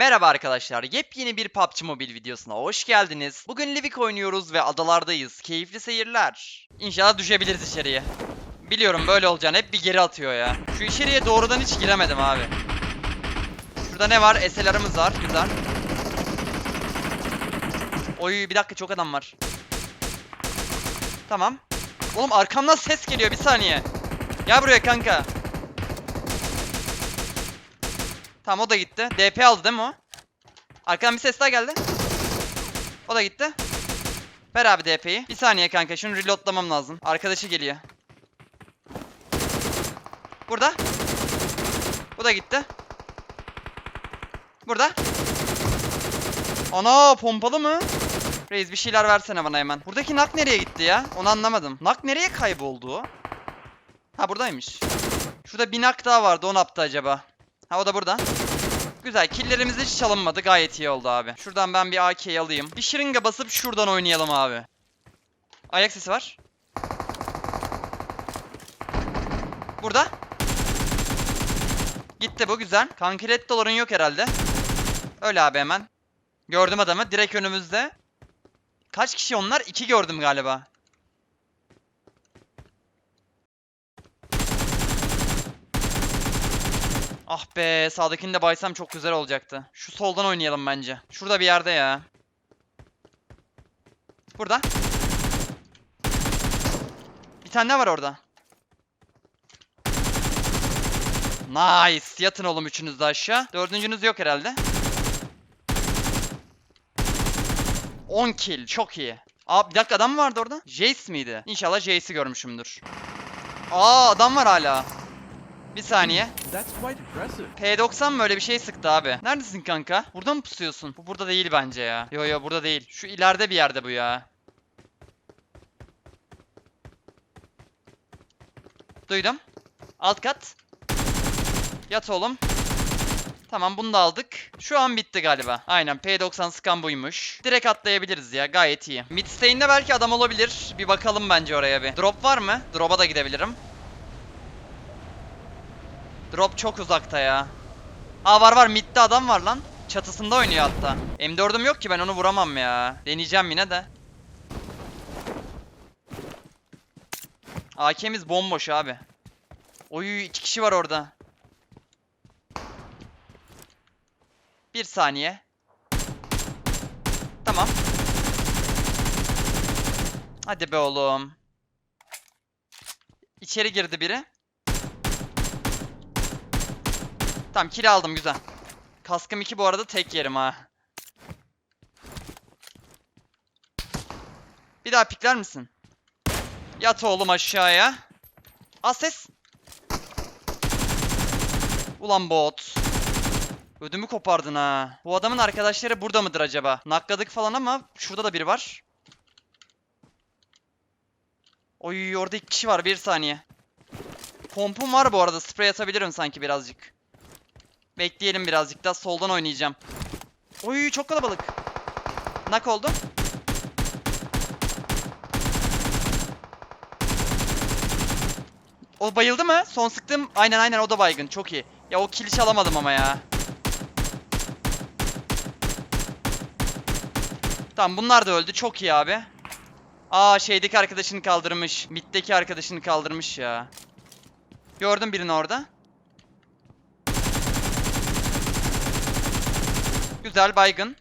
Merhaba arkadaşlar, yepyeni bir PUBG Mobile videosuna hoş geldiniz. Bugün Livik oynuyoruz ve adalardayız. Keyifli seyirler. İnşallah düşebiliriz içeriye. Biliyorum böyle olacağını hep bir geri atıyor ya. Şu içeriye doğrudan hiç giremedim abi. Şurada ne var? SLR'ımız var. Güzel. Oy bir dakika çok adam var. Tamam. Oğlum arkamdan ses geliyor bir saniye. Gel buraya kanka. Tamam o da gitti. DP aldı değil mi o? Arkadan bir ses daha geldi. O da gitti. Ver abi DP'yi. Bir saniye kanka şunu reloadlamam lazım. Arkadaşı geliyor. Burada. Bu da gitti. Burada. Ana pompalı mı? Reis bir şeyler versene bana hemen. Buradaki nak nereye gitti ya? Onu anlamadım. Nak nereye kayboldu? Ha buradaymış. Şurada bir nak daha vardı. O ne yaptı acaba? Ha o da burada. Güzel. Killlerimiz hiç çalınmadı. Gayet iyi oldu abi. Şuradan ben bir AK'yi alayım. Bir şırınga basıp şuradan oynayalım abi. Ayak sesi var. Burada. Gitti bu güzel. Kankilet doların yok herhalde. Öyle abi hemen. Gördüm adamı. Direkt önümüzde. Kaç kişi onlar? İki gördüm galiba. Ah be sağdakini de baysam çok güzel olacaktı. Şu soldan oynayalım bence. Şurada bir yerde ya. Burada. Bir tane var orada. Nice. Yatın oğlum üçünüz de aşağı. Dördüncünüz yok herhalde. 10 kill. Çok iyi. Aa bir dakika adam mı vardı orada? Jace miydi? İnşallah Jace'i görmüşümdür. Aa adam var hala. Bir saniye. That's quite impressive. P90 mı öyle bir şey sıktı abi? Neredesin kanka? Burada mı pusuyorsun? Bu burada değil bence ya. Yo yo burada değil. Şu ileride bir yerde bu ya. Duydum. Alt kat. Yat oğlum. Tamam bunu da aldık. Şu an bitti galiba. Aynen P90 scan buymuş. Direkt atlayabiliriz ya gayet iyi. Midstain'de belki adam olabilir. Bir bakalım bence oraya bir. Drop var mı? Drop'a da gidebilirim. Drop çok uzakta ya. Aa var var midde adam var lan. Çatısında oynuyor hatta. M4'üm yok ki ben onu vuramam ya. Deneyeceğim yine de. AK'miz bomboş abi. Oy iki kişi var orada. Bir saniye. Tamam. Hadi be oğlum. İçeri girdi biri. Tamam kill aldım güzel. Kaskım 2 bu arada tek yerim ha. Bir daha pikler misin? Yat oğlum aşağıya. Aa ses. Ulan bot. Ödümü kopardın ha. Bu adamın arkadaşları burada mıdır acaba? Nakladık falan ama şurada da biri var. Oy orada iki kişi var bir saniye. Pompum var bu arada sprey atabilirim sanki birazcık. Bekleyelim birazcık daha soldan oynayacağım. Oy çok kalabalık. Nak oldu. O bayıldı mı? Son sıktım. Aynen aynen o da baygın. Çok iyi. Ya o kili çalamadım ama ya. Tamam bunlar da öldü. Çok iyi abi. Aa şeydeki arkadaşını kaldırmış. Mid'deki arkadaşını kaldırmış ya. Gördüm birini orada. Güzel baygın.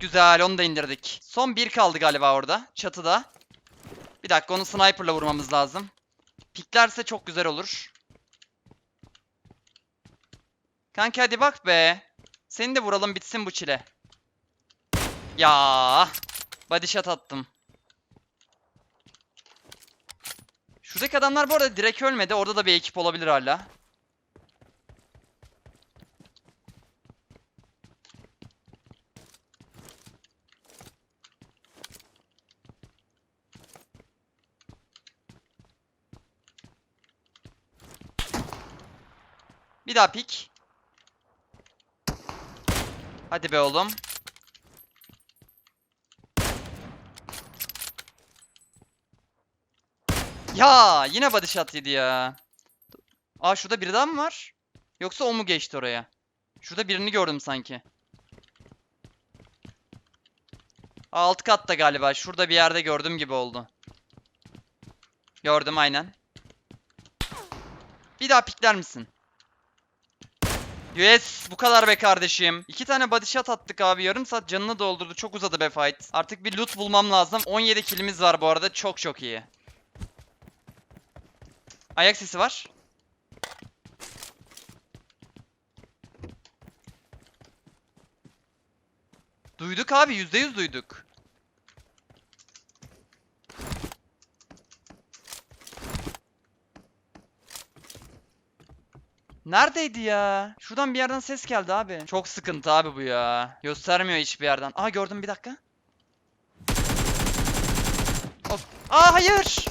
Güzel onu da indirdik. Son bir kaldı galiba orada. Çatıda. Bir dakika onu sniperla vurmamız lazım. Piklerse çok güzel olur. Kanka hadi bak be. Seni de vuralım bitsin bu çile. Ya. Body shot attım. Şuradaki adamlar bu arada direkt ölmedi. Orada da bir ekip olabilir hala. Bir daha pik. Hadi be oğlum. Ya yine body shot yedi ya. Aa şurada biri daha mı var? Yoksa o mu geçti oraya? Şurada birini gördüm sanki. Aa, Alt katta galiba. Şurada bir yerde gördüm gibi oldu. Gördüm aynen. Bir daha pikler misin? Yes bu kadar be kardeşim. İki tane body shot attık abi. Yarım saat canını doldurdu. Çok uzadı be fight. Artık bir loot bulmam lazım. 17 killimiz var bu arada. Çok çok iyi. Ayak sesi var. Duyduk abi. %100 duyduk. Neredeydi ya? Şuradan bir yerden ses geldi abi. Çok sıkıntı abi bu ya. Göstermiyor hiçbir yerden. Aha gördüm bir dakika. Of. Aa hayır.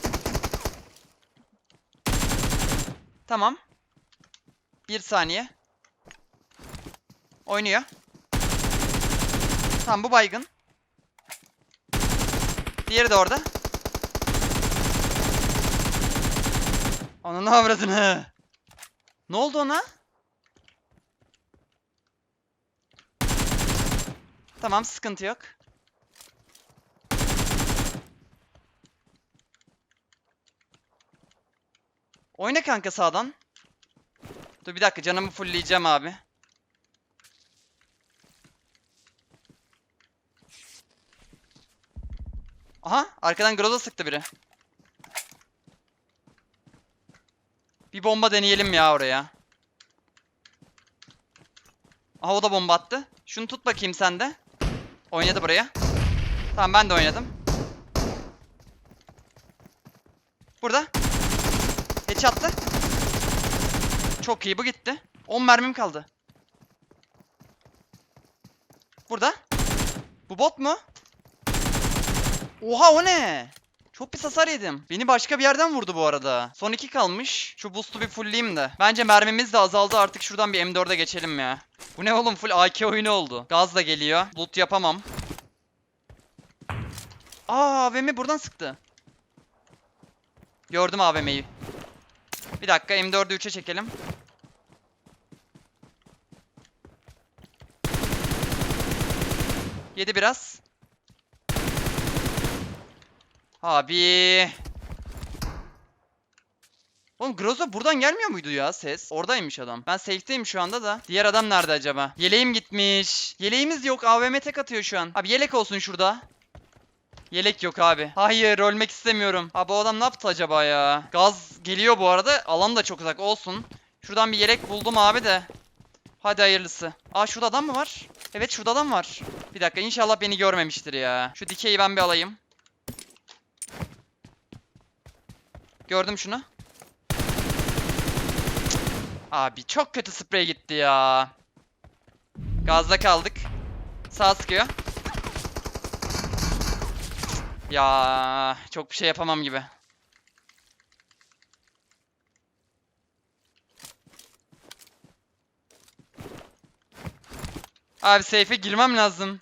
Tamam. Bir saniye. Oynuyor. Tamam bu baygın. Diğeri de orada. Ananı avradını. Ne oldu ona? Tamam sıkıntı yok. Oyna kanka sağdan. Dur bir dakika canımı fullleyeceğim abi. Aha arkadan Groza sıktı biri. Bir bomba deneyelim ya oraya. Aha o da bomba attı. Şunu tut bakayım sen de. Oynadı buraya. Tamam ben de oynadım. Burada. Headshot'tı. Çok iyi bu gitti. 10 mermim kaldı. Burada. Bu bot mu? Oha o ne? Çok pis hasar yedim. Beni başka bir yerden vurdu bu arada. Son iki kalmış. Şu boost'u bir fullleyeyim de. Bence mermimiz de azaldı artık şuradan bir M4'e geçelim ya. Bu ne oğlum full AK oyunu oldu. Gaz da geliyor. Loot yapamam. Aa AVM buradan sıktı. Gördüm AVM'yi. Bir dakika M4'ü 3'e çekelim. Yedi biraz. Abi. Oğlum Groza buradan gelmiyor muydu ya ses? Oradaymış adam. Ben safe'teyim şu anda da. Diğer adam nerede acaba? Yeleğim gitmiş. Yeleğimiz yok. AVM tek atıyor şu an. Abi yelek olsun şurada. Yelek yok abi. Hayır ölmek istemiyorum. Abi o adam ne yaptı acaba ya? Gaz geliyor bu arada. Alan da çok uzak olsun. Şuradan bir yelek buldum abi de. Hadi hayırlısı. Aa şurada adam mı var? Evet şurada adam var. Bir dakika inşallah beni görmemiştir ya. Şu dikeyi ben bir alayım. Gördüm şunu. Abi çok kötü sprey gitti ya. Gazda kaldık. Sağ sıkıyor. Ya çok bir şey yapamam gibi. Abi safe'e girmem lazım.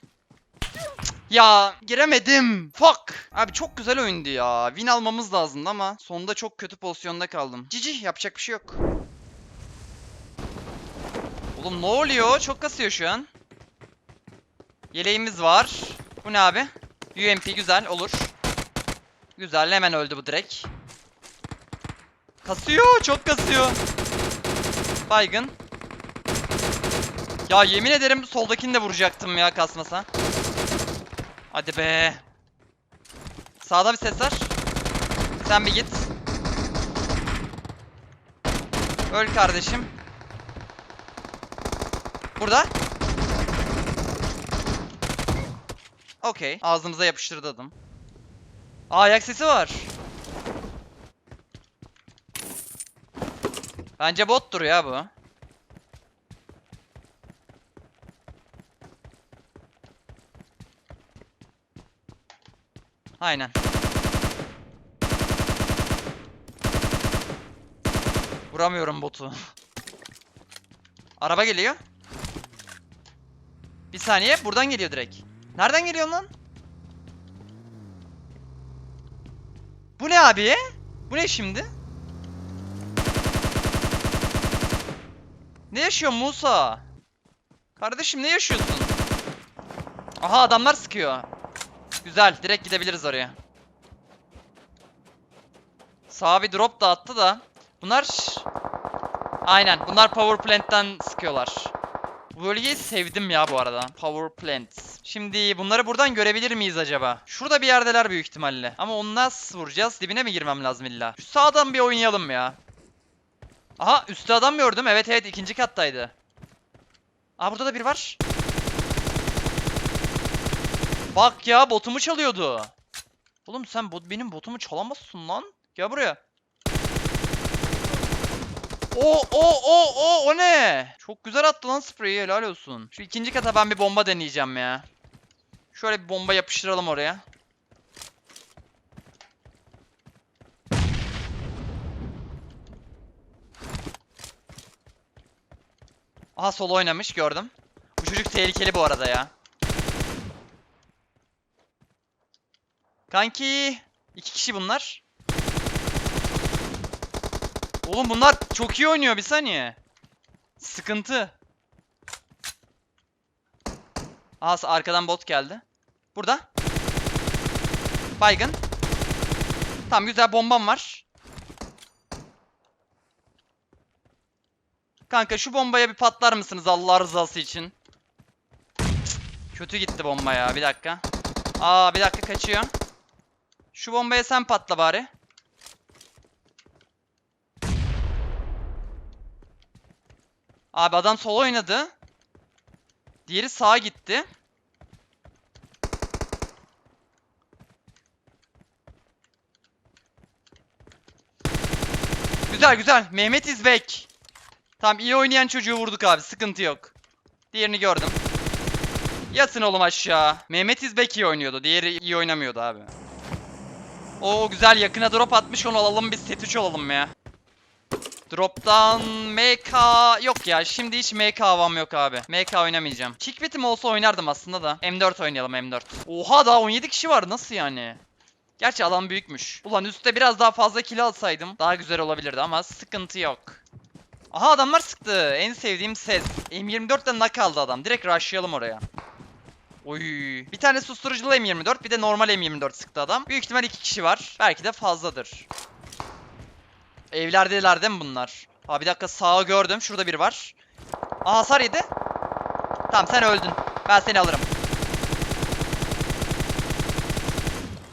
Ya giremedim. Fuck. Abi çok güzel oyundu ya. Win almamız lazımdı ama sonunda çok kötü pozisyonda kaldım. Cici yapacak bir şey yok. Oğlum ne oluyor? Çok kasıyor şu an. Yeleğimiz var. Bu ne abi? UMP güzel olur. Güzel hemen öldü bu direkt. Kasıyor çok kasıyor. Baygın. Ya yemin ederim soldakini de vuracaktım ya kasmasa. Hadi be. Sağda bir ses var. Sen bir git. Öl kardeşim. Burada. Okey. Ağzımıza yapıştırdı adam. Aa ayak sesi var. Bence bottur ya bu. Aynen. Vuramıyorum botu. Araba geliyor. Bir saniye buradan geliyor direkt. Nereden geliyor lan? Bu ne abi? Bu ne şimdi? Ne yaşıyor Musa? Kardeşim ne yaşıyorsun? Aha adamlar sıkıyor. Güzel direkt gidebiliriz oraya. Sağa bir drop da attı da. Bunlar... Aynen bunlar power plant'ten sıkıyorlar. Bu bölgeyi sevdim ya bu arada. Power plant. Şimdi bunları buradan görebilir miyiz acaba? Şurada bir yerdeler büyük ihtimalle. Ama onu nasıl vuracağız? Dibine mi girmem lazım illa? Şu sağdan bir oynayalım ya. Aha üstte adam gördüm. Evet evet ikinci kattaydı. Aa burada da biri var. Bak ya botumu çalıyordu. Oğlum sen bot, benim botumu çalamazsın lan. Gel buraya. O o o o o ne? Çok güzel attı lan spreyi helal olsun. Şu ikinci kata ben bir bomba deneyeceğim ya. Şöyle bir bomba yapıştıralım oraya. Aha sol oynamış gördüm. Bu çocuk tehlikeli bu arada ya. Kanki. iki kişi bunlar. Oğlum bunlar çok iyi oynuyor bir saniye. Sıkıntı. Aha arkadan bot geldi. Burada. Baygın. Tamam güzel bombam var. Kanka şu bombaya bir patlar mısınız Allah rızası için? Kötü gitti bomba ya bir dakika. Aa bir dakika kaçıyor. Şu bombaya sen patla bari. Abi adam sol oynadı. Diğeri sağa gitti. Güzel güzel. Mehmet is back. Tamam iyi oynayan çocuğu vurduk abi. Sıkıntı yok. Diğerini gördüm. Yatın oğlum aşağı. Mehmet is back iyi oynuyordu. Diğeri iyi oynamıyordu abi. Oo güzel yakına drop atmış onu alalım biz set 3 olalım ya. Drop'tan MK yok ya şimdi hiç MK havam yok abi. MK oynamayacağım. Kickbit'im olsa oynardım aslında da. M4 oynayalım M4. Oha daha 17 kişi var nasıl yani? Gerçi alan büyükmüş. Ulan üstte biraz daha fazla kill alsaydım daha güzel olabilirdi ama sıkıntı yok. Aha adamlar sıktı. En sevdiğim ses. M24'ten knock aldı adam. Direkt rushlayalım oraya. Oy. Bir tane susturuculu M24 bir de normal M24 sıktı adam. Büyük ihtimal iki kişi var. Belki de fazladır. Evlerdeler değil mi bunlar? Aa bir dakika sağı gördüm. Şurada biri var. Aa hasar yedi. Tamam sen öldün. Ben seni alırım.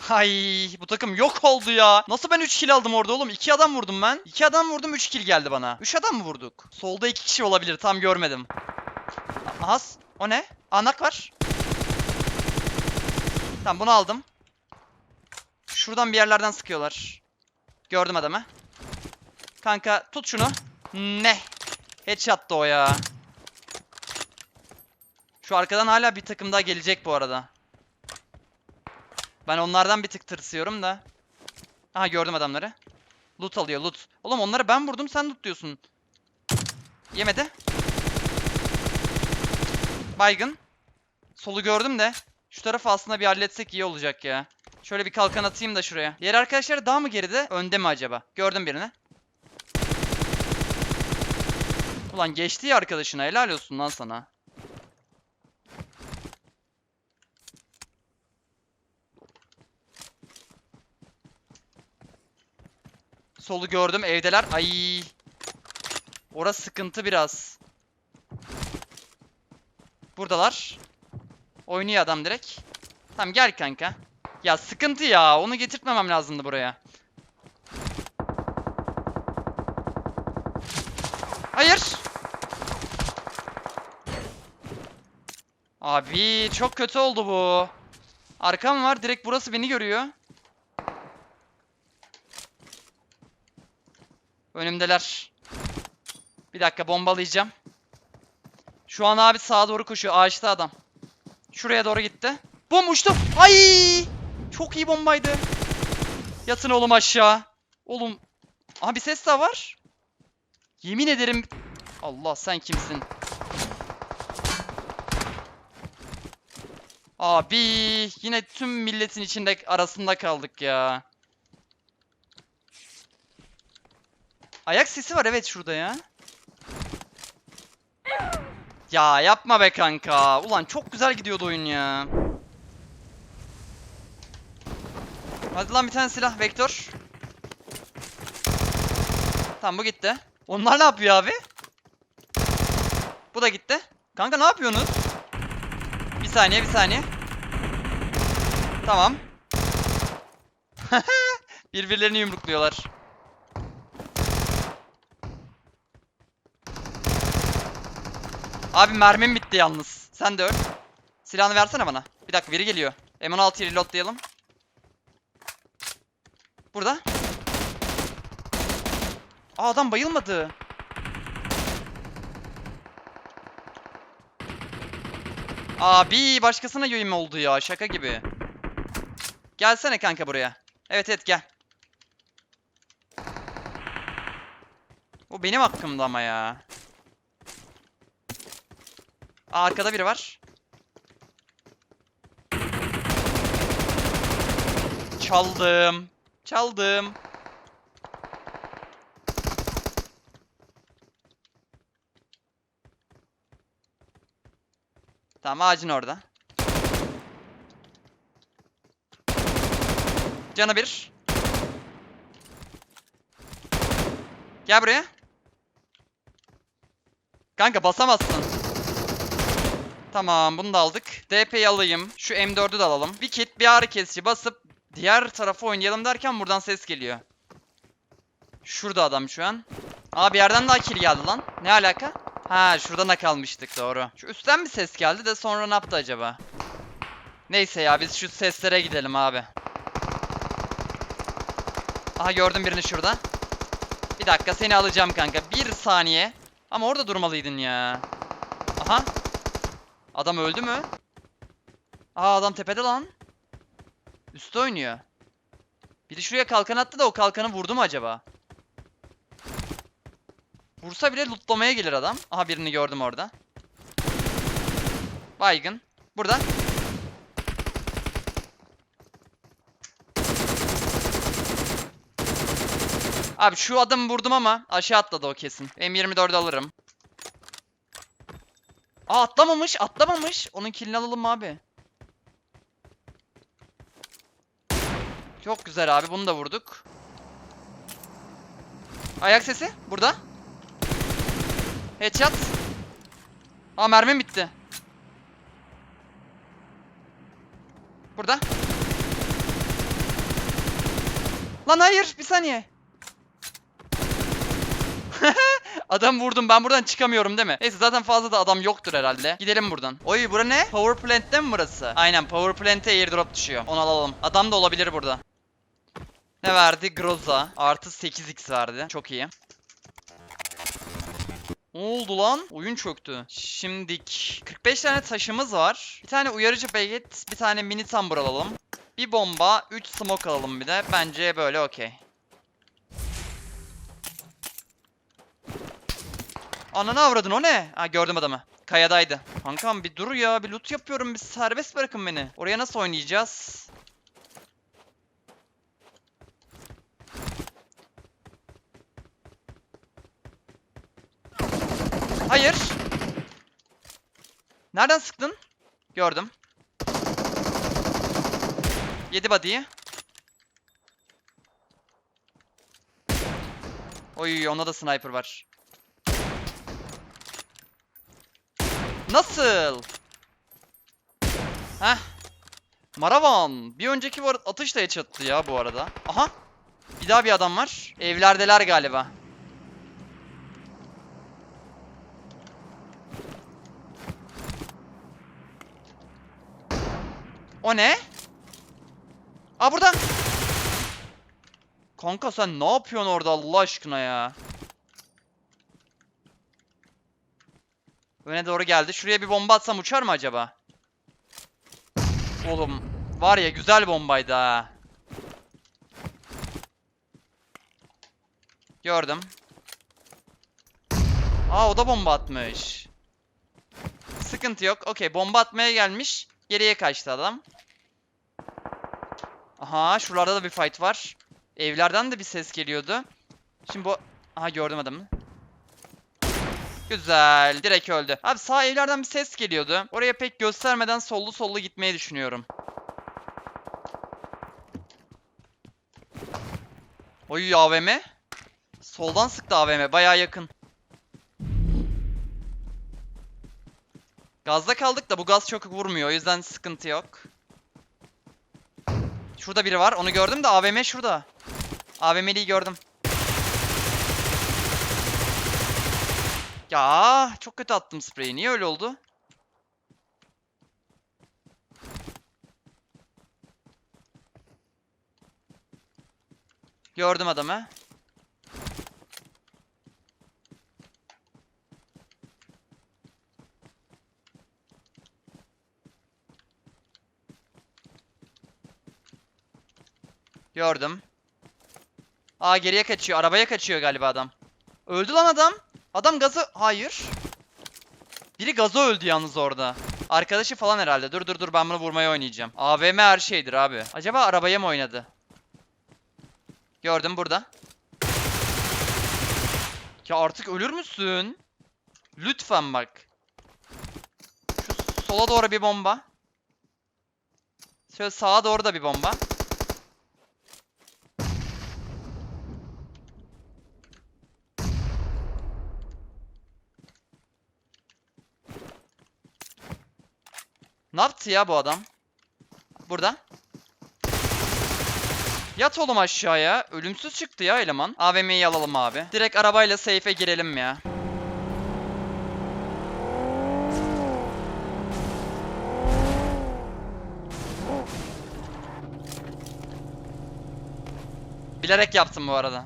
Hay bu takım yok oldu ya. Nasıl ben 3 kill aldım orada oğlum? 2 adam vurdum ben. 2 adam vurdum 3 kill geldi bana. 3 adam mı vurduk? Solda 2 kişi olabilir tam görmedim. Aha o ne? Anak var. Tamam bunu aldım. Şuradan bir yerlerden sıkıyorlar. Gördüm adamı. Kanka tut şunu. Ne? Headshot'tı o ya. Şu arkadan hala bir takım daha gelecek bu arada. Ben onlardan bir tık tırsıyorum da. Aha gördüm adamları. Loot alıyor loot. Oğlum onları ben vurdum sen loot diyorsun. Yemedi. Baygın. Solu gördüm de. Şu tarafı aslında bir halletsek iyi olacak ya. Şöyle bir kalkan atayım da şuraya. Diğer arkadaşları daha mı geride? Önde mi acaba? Gördüm birini. Ulan geçti ya arkadaşına. Helal olsun lan sana. Solu gördüm. Evdeler. Ay. Orası sıkıntı biraz. Buradalar. Oynuyor adam direkt. Tamam gel kanka. Ya sıkıntı ya. Onu getirtmemem lazımdı buraya. Hayır. Abi çok kötü oldu bu. Arkam var. Direkt burası beni görüyor. Önümdeler. Bir dakika bombalayacağım. Şu an abi sağa doğru koşuyor. Ağaçta adam. Şuraya doğru gitti. Bom uçtu. Ay! Çok iyi bombaydı. Yatın oğlum aşağı. Oğlum. Aha bir ses daha var. Yemin ederim. Allah sen kimsin? Abi yine tüm milletin içinde arasında kaldık ya. Ayak sesi var evet şurada ya. Ya yapma be kanka. Ulan çok güzel gidiyordu oyun ya. Hadi lan bir tane silah vektör. Tamam bu gitti. Onlar ne yapıyor abi? Bu da gitti. Kanka ne yapıyorsunuz? Bir saniye bir saniye. Tamam. Birbirlerini yumrukluyorlar. Abi mermim bitti yalnız. Sen de öl. Silahını versene bana. Bir dakika biri geliyor. M16'yı reloadlayalım. Burada. Aa adam bayılmadı. Abi başkasına yayım oldu ya şaka gibi. Gelsene kanka buraya. Evet evet gel. Bu benim hakkımda ama ya. Aa, arkada biri var. Çaldım. Çaldım. Tamam ağacın orada. Canı bir. Gel buraya. Kanka basamazsın. Tamam bunu da aldık. DP'yi alayım. Şu M4'ü de alalım. Kit bir ağrı kesici basıp diğer tarafa oynayalım derken buradan ses geliyor. Şurada adam şu an. Aa bir yerden daha kill geldi lan. Ne alaka? Ha şuradan da kalmıştık doğru. Şu üstten bir ses geldi de sonra ne yaptı acaba? Neyse ya biz şu seslere gidelim abi. Aha gördüm birini şurada. Bir dakika seni alacağım kanka. Bir saniye. Ama orada durmalıydın ya. Aha. Adam öldü mü? Aa adam tepede lan. Üstte oynuyor. Biri şuraya kalkan attı da o kalkanı vurdu mu acaba? Vursa bile lootlamaya gelir adam. Aha birini gördüm orada. Baygın. Burada. Abi şu adamı vurdum ama aşağı atladı o kesin. M24 alırım. Aa atlamamış, atlamamış. Onun killini alalım abi? Çok güzel abi, bunu da vurduk. Ayak sesi burada. Headshot. Aa mermim bitti. Burada. Lan hayır, bir saniye. adam vurdum ben buradan çıkamıyorum değil mi? Neyse zaten fazla da adam yoktur herhalde. Gidelim buradan. Oy bura ne? Power Plant'te mi burası? Aynen Power Plant'e airdrop düşüyor. Onu alalım. Adam da olabilir burada. Ne verdi? Groza. Artı 8x verdi. Çok iyi. Ne oldu lan? Oyun çöktü. Şimdik 45 tane taşımız var. Bir tane uyarıcı paket, bir tane mini tambur alalım. Bir bomba, 3 smoke alalım bir de. Bence böyle okey. Ananı avradın o ne? Ha gördüm adamı. Kayadaydı. Kankam bir dur ya bir loot yapıyorum bir serbest bırakın beni. Oraya nasıl oynayacağız? Hayır. Nereden sıktın? Gördüm. Yedi body'yi. Oy onda da sniper var. Nasıl? Heh. Maravan. Bir önceki var atış da headshot'tı ya bu arada. Aha. Bir daha bir adam var. Evlerdeler galiba. O ne? Aa burada. Kanka sen ne yapıyorsun orada Allah aşkına ya? Öne doğru geldi. Şuraya bir bomba atsam uçar mı acaba? Oğlum var ya güzel bombaydı ha. Gördüm. Aa o da bomba atmış. Sıkıntı yok. Okey bomba atmaya gelmiş. Geriye kaçtı adam. Aha şuralarda da bir fight var. Evlerden de bir ses geliyordu. Şimdi bu... Aha gördüm adamı. Güzel. Direkt öldü. Abi sağ evlerden bir ses geliyordu. Oraya pek göstermeden sollu sollu gitmeyi düşünüyorum. Oy AVM. Soldan sıktı AVM. Baya yakın. Gazda kaldık da bu gaz çok vurmuyor. O yüzden sıkıntı yok. Şurada biri var. Onu gördüm de AVM şurada. AVM'liyi gördüm. Ya çok kötü attım spreyi. Niye öyle oldu? Gördüm adamı. Gördüm. Aa geriye kaçıyor. Arabaya kaçıyor galiba adam. Öldü lan adam. Adam gazı... Hayır. Biri gazı öldü yalnız orada. Arkadaşı falan herhalde. Dur dur dur ben bunu vurmaya oynayacağım. AVM her şeydir abi. Acaba arabaya mı oynadı? Gördüm burada. Ya artık ölür müsün? Lütfen bak. Şu sola doğru bir bomba. Şöyle sağa doğru da bir bomba. Ne yaptı ya bu adam? Burada. Yat oğlum aşağıya. Ölümsüz çıktı ya eleman. AVM'yi alalım abi. Direkt arabayla safe'e girelim ya. Bilerek yaptım bu arada.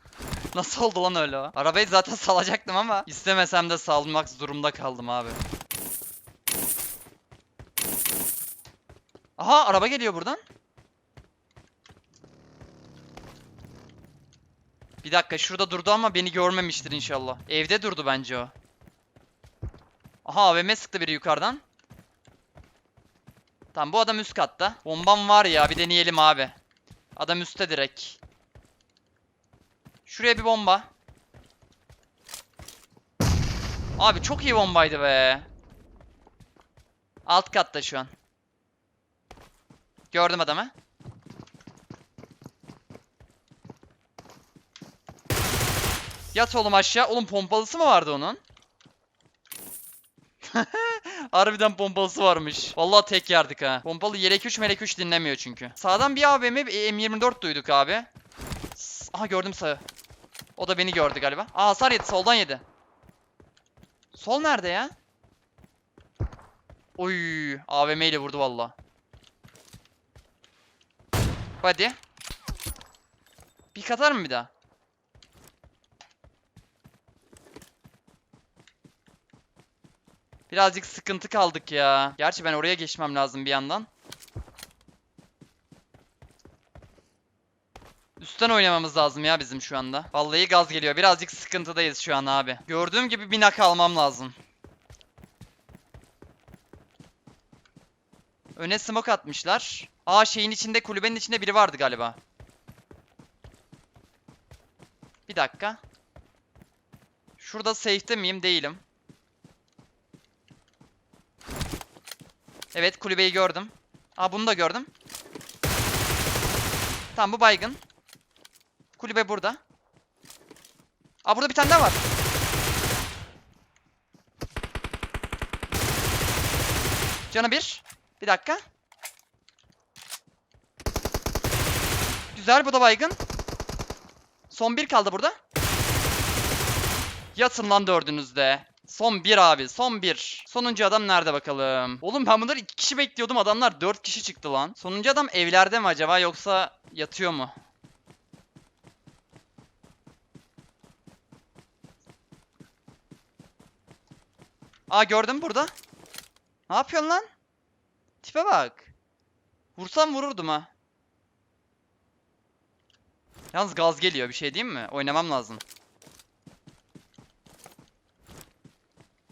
Nasıl oldu lan öyle o? Arabayı zaten salacaktım ama istemesem de salmak durumda kaldım abi. Aha araba geliyor buradan. Bir dakika şurada durdu ama beni görmemiştir inşallah. Evde durdu bence o. Aha AVM sıktı biri yukarıdan. Tamam bu adam üst katta. Bombam var ya bir deneyelim abi. Adam üstte direkt. Şuraya bir bomba. Abi çok iyi bombaydı be. Alt katta şu an. Gördüm adamı. Yat oğlum aşağı. Oğlum pompalısı mı vardı onun? Harbiden pompalısı varmış. Vallahi tek yerdik ha. Pompalı yelek 3 melek 3 dinlemiyor çünkü. Sağdan bir AVM bir M24 duyduk abi. Aha gördüm sağı. O da beni gördü galiba. Aa hasar yedi soldan yedi. Sol nerede ya? Oy AVM ile vurdu valla. Hadi. Bir katar mı bir daha? Birazcık sıkıntı kaldık ya. Gerçi ben oraya geçmem lazım bir yandan. Üstten oynamamız lazım ya bizim şu anda. Vallahi gaz geliyor. Birazcık sıkıntıdayız şu an abi. Gördüğüm gibi bir nak almam lazım. Öne smoke atmışlar. Aa şeyin içinde kulübenin içinde biri vardı galiba. Bir dakika. Şurada safe'te miyim? Değilim. Evet kulübeyi gördüm. Aa bunu da gördüm. Tamam bu baygın. Kulübe burada. Aa burada bir tane daha var. Canı bir. Bir dakika. Güzel bu da baygın. Son bir kaldı burada. Yatın lan dördünüzde. Son bir abi son bir. Sonuncu adam nerede bakalım. Oğlum ben bunları iki kişi bekliyordum adamlar dört kişi çıktı lan. Sonuncu adam evlerde mi acaba yoksa yatıyor mu? Aa gördüm burada. Ne yapıyorsun lan? Tipe bak. Vursam vururdum ha. Yalnız gaz geliyor bir şey diyeyim mi? Oynamam lazım.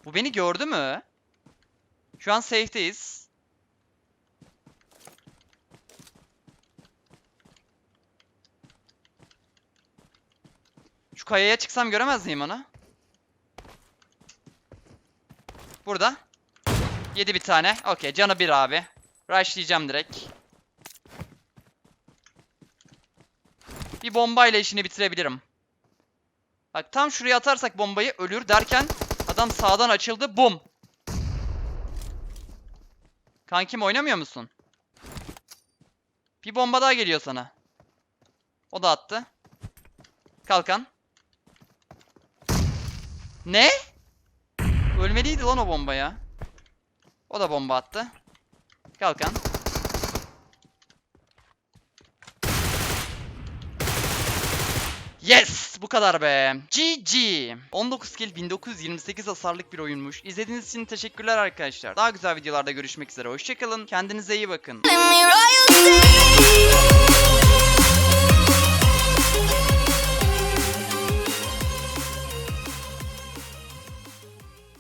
Bu beni gördü mü? Şu an safe'teyiz. Şu kayaya çıksam göremez miyim onu? Burada. Yedi bir tane. Okey canı bir abi. Rushlayacağım direkt. Bir bombayla işini bitirebilirim. Bak tam şuraya atarsak bombayı ölür derken adam sağdan açıldı. Bum. Kankim oynamıyor musun? Bir bomba daha geliyor sana. O da attı. Kalkan. Ne? Ölmeliydi lan o bomba ya. O da bomba attı. Kalkan. Yes! Bu kadar be. GG. 19 kill 1928 hasarlık bir oyunmuş. İzlediğiniz için teşekkürler arkadaşlar. Daha güzel videolarda görüşmek üzere. Hoşçakalın. Kendinize iyi bakın.